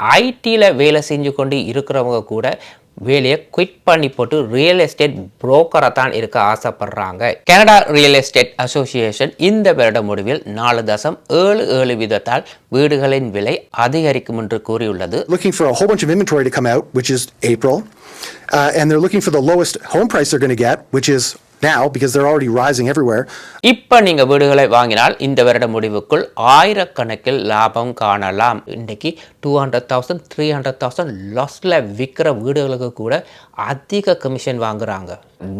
ஐடியில் வேலை செஞ்சு கொண்டு இருக்கிறவங்க கூட வேலையை குவிட் பண்ணி போட்டு ரியல் எஸ்டேட் புரோக்கரை தான் இருக்க ஆசைப்படுறாங்க. கனடா ரியல் எஸ்டேட் அசோசியேஷன் இந்த வருட முடிவில் நாலு தசம் ஏழு ஏழு வீதத்தால் வீடுகளின் விலை அதிகரிக்கும் என்று கூறியுள்ளது. Looking for a whole bunch of inventory to come out, which is April, uh, and they're looking for the lowest home price they're going to get, which is now because they're already rising everywhere. இப்ப நீங்க வீடுகளை வாங்கினால் இந்த வருட முடிவுக்குள் ஆயிரக்கணக்கில் லாபம் காணலாம். இன்னைக்கு two hundred thousand three hundred thousand லாஸ்ட்ல விற்கிற வீடுகளுக்கு கூட அதிக கமிஷன் வாங்குறாங்க.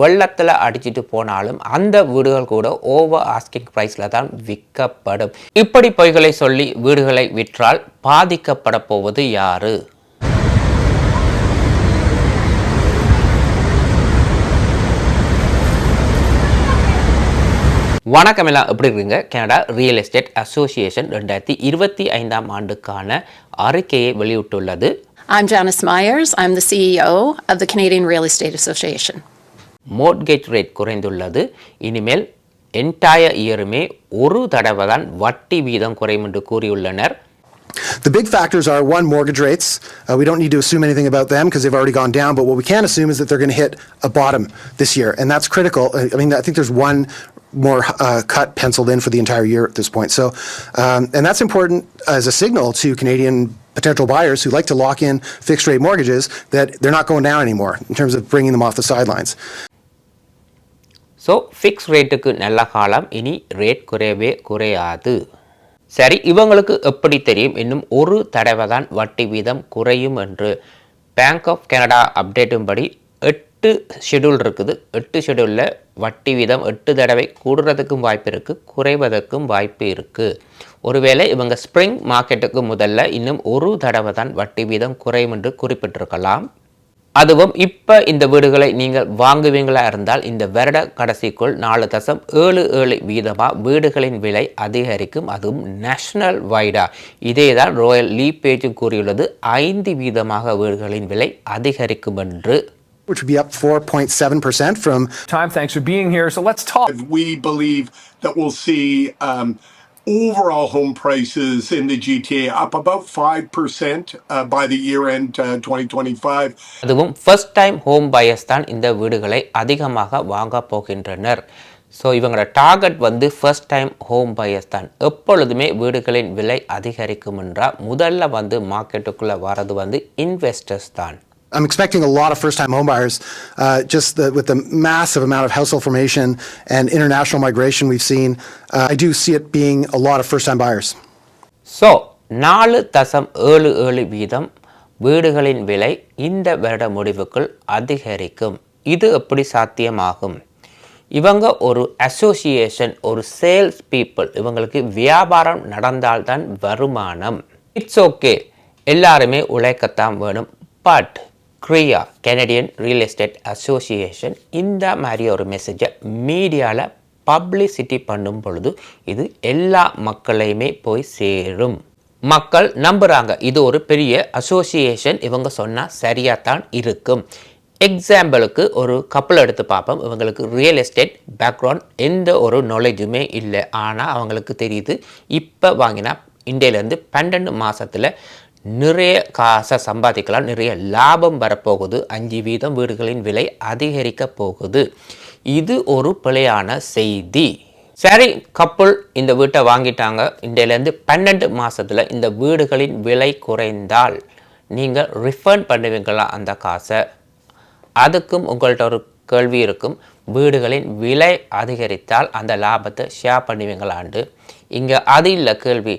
வெள்ளத்தில் அடிச்சுட்டு போனாலும் அந்த வீடுகள் கூட ஓவர் ஆஸ்கிங் ப்ரைஸில் தான் விற்கப்படும் இப்படி பொய்களை சொல்லி வீடுகளை விற்றால் பாதிக்கப்பட போவது யாரு? வணக்கம் எல்லாம் எப்படி இருக்குங்க கனடா ரியல் எஸ்டேட் அசோசியேஷன் ரெண்டாயிரத்தி இருபத்தி ஐந்தாம் ஆண்டுக்கான அறிக்கையை வெளியிட்டுள்ளது I'm Janice Myers. I'm the CEO of the Canadian Real Estate Association. Mortgage rate குறைந்துள்ளது இனிமேல் என்டையர் இயருமே ஒரு தடவை தான் வட்டி வீதம் குறையும் என்று கூறியுள்ளனர் The big factors are one, mortgage rates. Uh, we don't need to assume anything about them because they've already gone down. But what we can assume is that they're going to hit a bottom this year, and that's critical. Uh, I mean, I think there's one more uh, cut penciled in for the entire year at this point. So, um, and that's important as a signal to Canadian potential buyers who like to lock in fixed rate mortgages that they're not going down anymore in terms of bringing them off the sidelines. So fix ரேட்டுக்கு நல்ல காலம் இனி rate குறையவே குறையாது சரி இவங்களுக்கு எப்படி தெரியும் இன்னும் ஒரு தடவை தான் வட்டி வீதம் குறையும் என்று பேங்க் ஆஃப் கனடா அப்டேட்டும்படி படி எட்டு ஷெடியூல் இருக்குது. எட்டு ஷெடியூலில் வட்டி வீதம் எட்டு தடவை கூடுறதுக்கும் வாய்ப்பு இருக்குது குறைவதற்கும் வாய்ப்பு இருக்குது ஒருவேளை இவங்க ஸ்ப்ரிங் மார்க்கெட்டுக்கு முதல்ல இன்னும் ஒரு தடவை தான் வட்டி வீதம் குறையும் என்று குறிப்பிட்டிருக்கலாம். அதுவும் இப்போ இந்த வீடுகளை நீங்கள் வாங்குவீங்களா இருந்தால் இந்த வருட கடைசிக்குள் நாலு தசம் ஏழு ஏழு வீதமாக வீடுகளின் விலை அதிகரிக்கும். அதுவும் நேஷனல் வைடா இதே தான் ரோயல் லீ பேஜும் கூறியுள்ளது. ஐந்து வீதமாக வீடுகளின் விலை அதிகரிக்கும் என்று Which would be up 4.7% from time. Thanks for being here. So let's talk. we believe that we'll see um, overall home prices in the GTA up about 5% uh, by the year end uh, 2025. அதுவும் first time home buyers தான் இந்த வீடுகளை அதிகமாக வாங்க போகின்றனர் so இவங்களோட target வந்து first time home buyers தான் எப்பொழுதுமே வீடுகளின் விலை அதிகரிக்கும் என்றால் முதல்ல வந்து மார்க்கெட்டுக்குள்ளே வரது வந்து இன்வெஸ்டர்ஸ் தான் I'm expecting a lot of first-time homebuyers, uh, just the, with the massive amount of household formation and international migration we've seen. Uh, I do see it being a lot of first-time buyers. So நாலு தசம் ஏழு ஏழு வீதம் வீடுகளின் விலை இந்த வருட முடிவுக்குள் அதிகரிக்கும் இது எப்படி சாத்தியமாகும் இவங்க ஒரு அசோசியேஷன் ஒரு சேல்ஸ் பீப்புள் இவங்களுக்கு வியாபாரம் நடந்தால்தான் வருமானம் இட்ஸ் ஓகே எல்லாருமே உழைக்கத்தான் வேணும் but CREA Canadian real estate association இந்த மாதிரி ஒரு மெசேஜை மீடியாவில் பப்ளிசிட்டி பண்ணும் பொழுது இது எல்லா மக்களையுமே போய் சேரும். மக்கள் நம்புகிறாங்க இது ஒரு பெரிய அசோசியேஷன் இவங்க சொன்னால் சரியாக தான் இருக்கும். எக்ஸாம்பிளுக்கு ஒரு கப்பல் எடுத்து பார்ப்போம். இவங்களுக்கு ரியல் எஸ்டேட் பேக்ரவுண்ட் எந்த ஒரு நாலேஜுமே இல்லை. ஆனால் அவங்களுக்கு தெரியுது. இப்போ வாங்கினா இந்தியாவிலேருந்து பன்னெண்டு மாதத்தில் நிறைய காசை சம்பாதிக்கலாம். நிறைய லாபம் வரப்போகுது. அஞ்சு வீதம் வீடுகளின் விலை அதிகரிக்க போகுது. இது ஒரு பிழையான செய்தி. சரி கப்புள் இந்த வீட்டை வாங்கிட்டாங்க. இன்றையிலேருந்து பன்னெண்டு மாதத்தில் இந்த வீடுகளின் விலை குறைந்தால் நீங்கள் ரிஃபண்ட் பண்ணுவீங்களா அந்த காசை? அதுக்கும் உங்கள்கிட்ட ஒரு கேள்வி இருக்கும். வீடுகளின் விலை அதிகரித்தால் அந்த லாபத்தை ஷேர் பண்ணுவீங்களாண்டு. இங்கே அது இல்லை கேள்வி.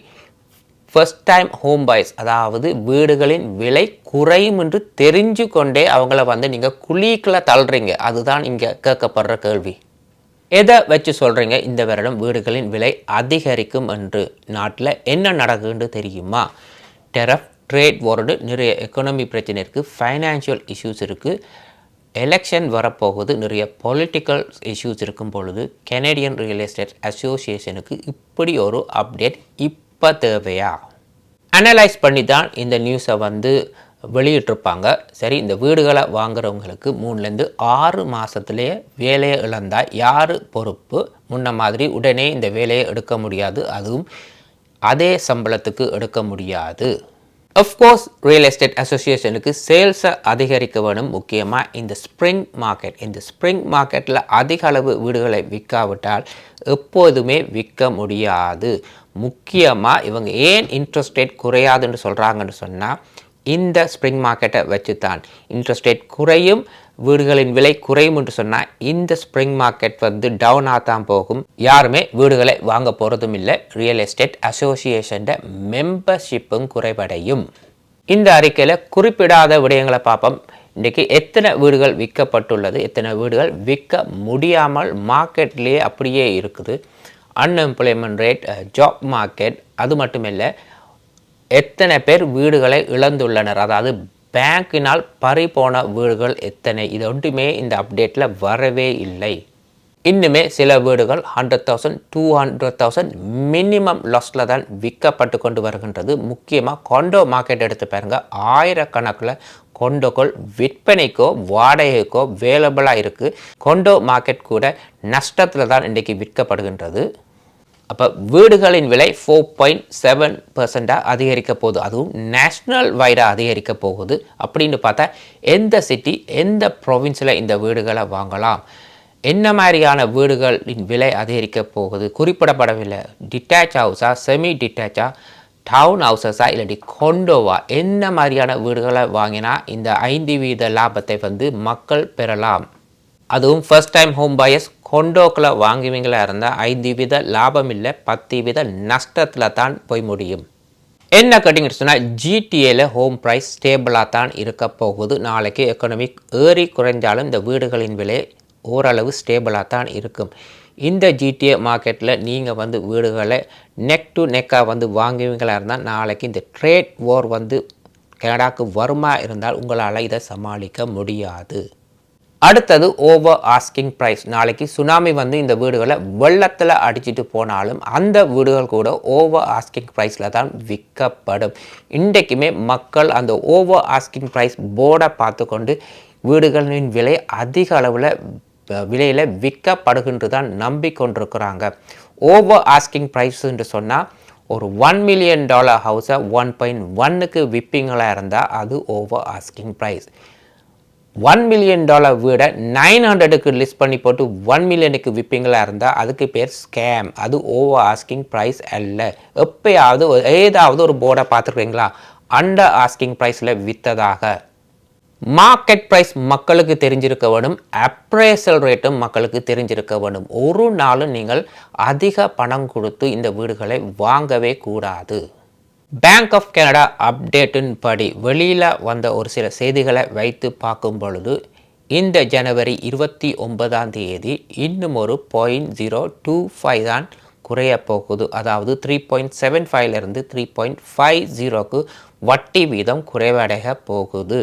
ஃபர்ஸ்ட் டைம் ஹோம் பாய்ஸ் அதாவது வீடுகளின் விலை குறையும் என்று தெரிஞ்சு கொண்டே அவங்கள வந்து நீங்கள் குழிக்குள்ளே தள்ளுறீங்க. அதுதான் இங்கே கேட்கப்படுற கேள்வி. எதை வச்சு சொல்கிறீங்க இந்த வருடம் வீடுகளின் விலை அதிகரிக்கும் என்று நாட்டில் என்ன நடக்குன்னு தெரியுமா? டெரஃப் ட்ரேட் வார்டு நிறைய எக்கனாமி பிரச்சனை இருக்குது ஃபைனான்ஷியல் இஷ்யூஸ் இருக்குது எலெக்ஷன் வரப்போகுது நிறைய பொலிட்டிக்கல் இஷ்யூஸ் இருக்கும் பொழுது கெனடியன் ரியல் எஸ்டேட் அசோசியேஷனுக்கு இப்படி ஒரு அப்டேட் இப் இப்போ தேவையா? அனலைஸ் பண்ணி தான் இந்த நியூஸை வந்து வெளியிட்டிருப்பாங்க. சரி இந்த வீடுகளை வாங்குறவங்களுக்கு மூணுலேருந்து ஆறு மாதத்துலேயே வேலையை இழந்தால் யார் பொறுப்பு? முன்ன மாதிரி உடனே இந்த வேலையை எடுக்க முடியாது. அதுவும் அதே சம்பளத்துக்கு எடுக்க முடியாது. அஃப்கோர்ஸ் ரியல் எஸ்டேட் அசோசியேஷனுக்கு சேல்ஸை அதிகரிக்க வேணும். முக்கியமாக இந்த ஸ்ப்ரிங் மார்க்கெட் இந்த ஸ்ப்ரிங் மார்க்கெட்டில் அதிக அளவு வீடுகளை விற்காவிட்டால் எப்போதுமே விற்க முடியாது. முக்கியமாக இவங்க ஏன் இன்ட்ரெஸ்ட் ரேட் குறையாதுன்னு சொல்கிறாங்கன்னு சொன்னால் இந்த ஸ்ப்ரிங் மார்க்கெட்டை வச்சு தான் இன்ட்ரெஸ்ட் ரேட் குறையும் வீடுகளின் விலை குறையும் என்று சொன்னால் இந்த ஸ்ப்ரிங் மார்க்கெட் வந்து டவுனாக தான் போகும். யாருமே வீடுகளை வாங்க போகிறதும் இல்லை. ரியல் எஸ்டேட் அசோசியேஷன் மெம்பர்ஷிப்பும் குறைவடையும். இந்த அறிக்கையில் குறிப்பிடாத விடயங்களை பார்ப்போம். இன்றைக்கி எத்தனை வீடுகள் விற்கப்பட்டுள்ளது எத்தனை வீடுகள் விற்க முடியாமல் மார்க்கெட்லேயே அப்படியே இருக்குது. அன்எம்ப்ளாய்மெண்ட் ரேட் ஜாப் மார்க்கெட் அது மட்டுமில்லை எத்தனை பேர் வீடுகளை இழந்துள்ளனர்? அதாவது பேங்கினால் பறி போன வீடுகள் எத்தனை? இது ஒன்றுமே இந்த அப்டேட்டில் வரவே இல்லை. இன்னுமே சில வீடுகள் hundred thousand two hundred thousand minimum லாஸில் தான் விற்கப்பட்டு கொண்டு வருகின்றது. முக்கியமாக கொண்டோ மார்க்கெட் எடுத்து பாருங்க. ஆயிரக்கணக்கில் கொண்டோக்கள் விற்பனைக்கோ வாடகைக்கோ வேலபிளாக இருக்குது கொண்டோ மார்க்கெட் கூட நஷ்டத்தில் தான் இன்றைக்கி விற்கப்படுகின்றது. அப்போ வீடுகளின் விலை ஃபோர் பாயிண்ட் செவன் பர்சண்ட்டாக அதிகரிக்க போகுது. அதுவும் நேஷ்னல் வைடாக அதிகரிக்க போகுது. அப்படின்னு பார்த்தா எந்த சிட்டி எந்த ப்ரொவின்ஸில் இந்த வீடுகளை வாங்கலாம்? என்ன மாதிரியான வீடுகளின் விலை அதிகரிக்க போகுது? குறிப்பிடப்படவில்லை. டிட்டாச் ஹவுஸா செமி டிட்டாச்சா டவுன் ஹவுசஸா இல்லாட்டி கொண்டோவா என்ன மாதிரியான வீடுகளை வாங்கினா இந்த ஐந்து வீத லாபத்தை வந்து மக்கள் பெறலாம்? அதுவும் ஃபர்ஸ்ட் டைம் ஹோம் பயர்ஸ் கொண்டோக்கில் வாங்குவீங்களா இருந்தால் ஐந்து வீத லாபம் இல்லை பத்து வீத நஷ்டத்தில் தான் போய் முடியும். என்ன கேட்டிங்கன்னு சொன்னால் ஜிடிஏல ஹோம் ப்ரைஸ் ஸ்டேபிளாக தான் இருக்க போகுது. நாளைக்கு எக்கனாமிக் ஏறி குறைஞ்சாலும் இந்த வீடுகளின் விலை ஓரளவு ஸ்டேபிளாக தான் இருக்கும். இந்த ஜிடிஏ மார்க்கெட்டில் நீங்கள் வந்து வீடுகளை நெக் டு நெக்காக வந்து வாங்குவீங்களா இருந்தால் நாளைக்கு இந்த ட்ரேட் ஓர் வந்து கனடாக்கு வருமா இருந்தால் உங்களால் இதை சமாளிக்க முடியாது. அடுத்தது ஓவர் ஆஸ்கிங் ப்ரைஸ் நாளைக்கு சுனாமி வந்து இந்த வீடுகளை வெள்ளத்தில் அடிச்சிட்டு போனாலும் அந்த வீடுகள் கூட ஓவர் ஆஸ்கிங் ப்ரைஸில் தான் விற்கப்படும். இன்றைக்குமே மக்கள் அந்த ஓவர் ஆஸ்கிங் ப்ரைஸ் போர்டை பார்த்து கொண்டு வீடுகளின் விலை அதிக அளவில் விலையில் விற்கப்படுகின்று தான் நம்பிக்கொண்டிருக்கிறாங்க. ஓவர் ஆஸ்கிங் ப்ரைஸ் என்று சொன்னால் ஒரு ஒன் மில்லியன் டாலர் ஹவுஸை ஒன் பாயிண்ட் ஒன்னுக்கு விற்பிங்களாக இருந்தால் அது over asking price one million dollar வீடை நைன் ஹண்ட்ரடுக்கு லிஸ்ட் பண்ணி போட்டு ஒன் மில்லியனுக்கு விற்பிங்களா இருந்தால் அதுக்கு பேர் ஸ்கேம் அது ஓவர் ஆஸ்கிங் ப்ரைஸ் அல்ல. எப்பயாவது ஏதாவது ஒரு போர்டை பார்த்துருக்கீங்களா? அண்டர் ஆஸ்கிங் ப்ரைஸில் விற்றதாக மார்க்கெட் ப்ரைஸ் மக்களுக்கு தெரிஞ்சிருக்க வேணும். அப்ரேசல் ரேட்டும் மக்களுக்கு தெரிஞ்சிருக்க வேணும். ஒரு நாளும் நீங்கள் அதிக பணம் கொடுத்து இந்த வீடுகளை வாங்கவே கூடாது. பேங்க் ஆஃப் கனடா அப்டேட்டின் படி வெளியில் வந்த ஒரு சில செய்திகளை வைத்து பார்க்கும் பொழுது இந்த ஜனவரி இருபத்தி ஒன்பதாம் தேதி இன்னும் ஒரு பாயிண்ட் ஜீரோ டூ ஃபைவ் தான் குறைய போகுது. அதாவது த்ரீ பாயிண்ட் செவன் ஃபைவ்லேருந்து த்ரீ பாயிண்ட் ஃபைவ் ஜீரோக்கு வட்டி வீதம் குறைவடைய போகுது.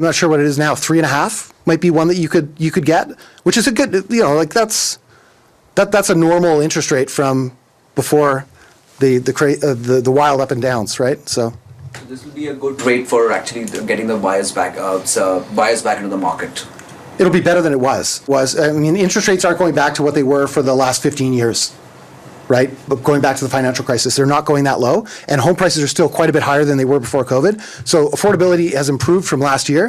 I'm not sure what it is now. Three and a half might be one that you could you could get, which is a good you know like that's that that's a normal interest rate from before the the cra- uh, the the wild up and downs, right? So This will be a good rate for actually getting the buyers back, uh, so buyers back into the market. it'll be better than it was. Was I mean interest rates aren't going back to what they were for the last 15 years. Right, but going back to the financial crisis, they're not going that low, and home prices are still quite a bit higher than they were before COVID. So affordability has improved from last year.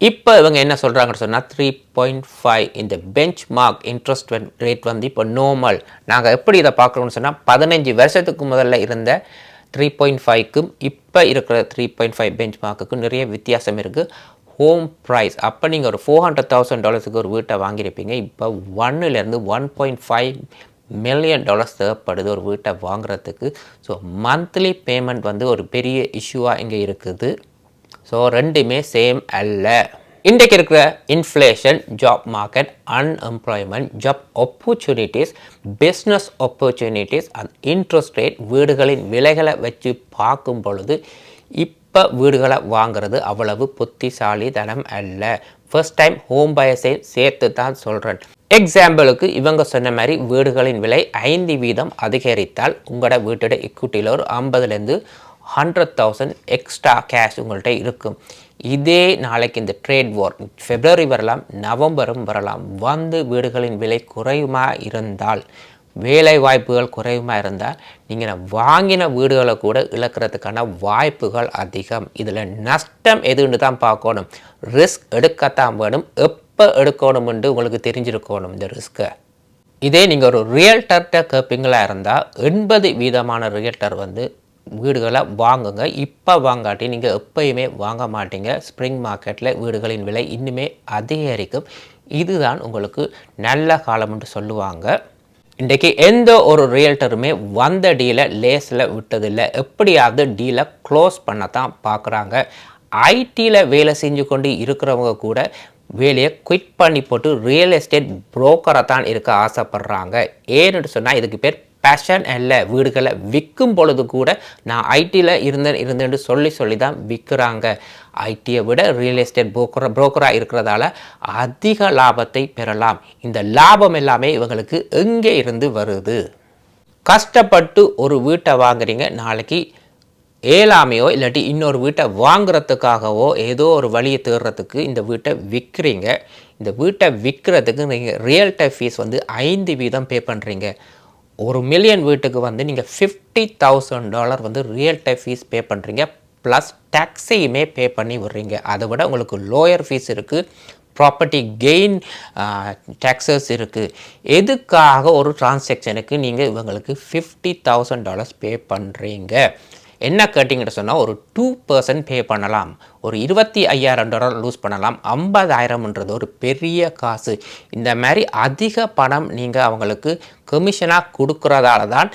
இப்போ இவங்க என்ன சொல்கிறாங்கன்னு சொன்னால் three point five இந்த benchmark interest rate வந்து இப்போ normal நாங்கள் எப்படி இதை பார்க்குறோம்னு சொன்னால் பதினஞ்சு வருஷத்துக்கு முதல்ல இருந்த த்ரீ பாயிண்ட் ஃபைவ்க்கும் இப்போ இருக்கிற த்ரீ பாயிண்ட் ஃபைவ் பெஞ்ச் மார்க்குக்கும் நிறைய வித்தியாசம் இருக்குது ஹோம் ப்ரைஸ் அப்போ நீங்கள் ஒரு ஃபோர் ஹண்ட்ரட் தௌசண்ட் டாலர்ஸுக்கு ஒரு வீட்டை வாங்கியிருப்பீங்க இப்போ ஒன்னுலேருந்து one point five million dollars தேவைப்படுது ஒரு வீட்டை வாங்குறதுக்கு. ஸோ மந்த்லி பேமெண்ட் வந்து ஒரு பெரிய இஷ்யூவாக இங்கே இருக்குது. ஸோ ரெண்டுமே சேம் அல்ல. இன்றைக்கு இருக்கிற inflation job market unemployment job opportunities business opportunities and interest rate வீடுகளின் விலைகளை வச்சு பார்க்கும் பொழுது இப்போ வீடுகளை வாங்குறது அவ்வளவு புத்திசாலித்தனம் அல்ல. ஃபர்ஸ்ட் டைம் ஹோம் பயர்ஸையும் சேர்த்து தான் சொல்கிறேன் எக்ஸாம்பிளுக்கு இவங்க சொன்ன மாதிரி வீடுகளின் விலை ஐந்து வீதம் அதிகரித்தால் உங்களோட வீட்டோட equity-ல ஒரு ஐம்பதுலேருந்து ஹண்ட்ரட் தௌசண்ட் எக்ஸ்ட்ரா கேஷ் உங்கள்கிட்ட இருக்கும். இதே நாளைக்கு இந்த ட்ரேட் வார் ஃபெப்ரவரி வரலாம் நவம்பரும் வரலாம். வந்து வீடுகளின் விலை குறையுமா? இருந்தால் வேலை வாய்ப்புகள் குறைவாக இருந்தால் நீங்கள் வாங்கின வீடுகளை கூட இழக்கிறதுக்கான வாய்ப்புகள் அதிகம். இதில் நஷ்டம் எதுன்னு தான் பார்க்கணும். ரிஸ்க் எடுக்கத்தான் வேணும். எப்போ எடுக்கணும்னு உங்களுக்கு தெரிஞ்சிருக்கணும் இந்த ரிஸ்க்கை இதே நீங்கள் ஒரு ரியல்டர்கிட்ட கேட்பீங்களா இருந்தால் எண்பது வீதமான ரியல்டர் வந்து வீடுகளை வாங்குங்க. இப்போ வாங்காட்டி நீங்கள் எப்பயுமே வாங்க மாட்டீங்க. ஸ்ப்ரிங் மார்க்கெட்டில் வீடுகளின் விலை இன்னுமே அதிகரிக்கும். இதுதான் உங்களுக்கு நல்ல காலம்னு சொல்லுவாங்க. இன்றைக்கி எந்த ஒரு ரியல்டருமே வந்த டீலை லேஸில் விட்டதில்லை. எப்படியாவது டீலை க்ளோஸ் பண்ண தான் பார்க்குறாங்க ஐடியில் வேலை செஞ்சு கொண்டு இருக்கிறவங்க கூட வேலையை குவிட் பண்ணி போட்டு ரியல் எஸ்டேட் புரோக்கரை தான் இருக்க ஆசைப்படுறாங்க. ஏன்னு சொன்னால் இதுக்கு பேர் பேஷன் அல்ல வீடுகளை விற்கும் பொழுது கூட நான் ஐடியில் இருந்தேன் இருந்தேன்னு சொல்லி சொல்லி தான் விற்கிறாங்க. ஐடியை விட ரியல் எஸ்டேட் புரோக்கர் புரோக்கராக இருக்கிறதால அதிக லாபத்தை பெறலாம். இந்த லாபம் எல்லாமே இவங்களுக்கு எங்கே இருந்து வருது? கஷ்டப்பட்டு ஒரு வீட்டை வாங்குறீங்க நாளைக்கு ஏழாமையோ இல்லாட்டி இன்னொரு வீட்டை வாங்குறதுக்காகவோ ஏதோ ஒரு வழியை தேடுறதுக்கு இந்த வீட்டை விற்கிறீங்க. இந்த வீட்டை விற்கிறதுக்கு நீங்கள் ரியல்டை ஃபீஸ் வந்து ஐந்து வீதம் பே பண்ணுறீங்க ஒரு மில்லியன் வீட்டுக்கு வந்து நீங்கள் ஃபிஃப்டி தௌசண்ட் டாலர் வந்து ரியல் டைம் ஃபீஸ் பே பண்ணுறீங்க ப்ளஸ் டேக்ஸையுமே பே பண்ணி விடுறீங்க. அதை விட உங்களுக்கு லோயர் ஃபீஸ் இருக்குது ப்ராப்பர்ட்டி கெயின் டேக்ஸஸ் இருக்குது எதுக்காக ஒரு டிரான்சாக்ஷனுக்கு நீங்கள் இவங்களுக்கு ஃபிஃப்டி தௌசண்ட் டாலர்ஸ் பே பண்ணுறீங்க என்ன கேட்டிங்கன்னு சொன்னால் ஒரு டூ பர்சன்ட் பே பண்ணலாம். ஒரு இருபத்தி ஐயாயிரம் டாலர் லூஸ் பண்ணலாம். ஐம்பதாயிரம்ன்றது ஒரு பெரிய காசு. இந்த மாதிரி அதிக பணம் நீங்கள் அவங்களுக்கு கமிஷனாக கொடுக்குறதால தான்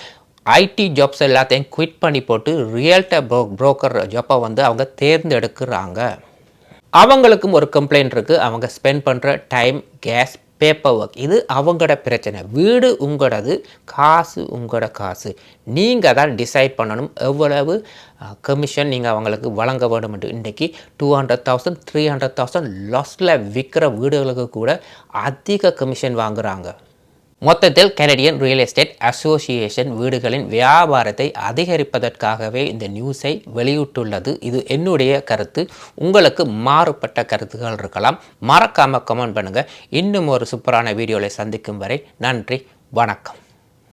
ஐடி ஜாப்ஸ் எல்லாத்தையும் குவிட் பண்ணி போட்டு ரியல்ட ப்ரோ ப்ரோக்கர் ஜாப்பை வந்து அவங்க தேர்ந்தெடுக்கிறாங்க. அவங்களுக்கும் ஒரு கம்ப்ளைண்ட் இருக்குது அவங்க ஸ்பெண்ட் பண்ணுற டைம் கேஸ் பேப்பர் ஒர்க் இது அவங்களோட பிரச்சனை. வீடு உங்களோடது காசு உங்களோட காசு. நீங்கள் தான் டிசைட் பண்ணணும் எவ்வளவு கமிஷன் நீங்கள் அவங்களுக்கு வழங்க வேண்டும் இன்றைக்கி two hundred thousand three hundred thousand லாஸ்ட்டில் விற்கிற வீடுகளுக்கு கூட அதிக கமிஷன் வாங்குகிறாங்க மொத்தத்தில் கனடியன் ரியல் எஸ்டேட் அசோசியேஷன் வீடுகளின் வியாபாரத்தை அதிகரிப்பதற்காகவே இந்த நியூஸை வெளியிட்டுள்ளது. இது என்னுடைய கருத்து. உங்களுக்கு மாறுபட்ட கருத்துகள் இருக்கலாம். மறக்காமல் கமெண்ட் பண்ணுங்கள் இன்னும் ஒரு சூப்பரான வீடியோவில் சந்திக்கும் வரை நன்றி வணக்கம்.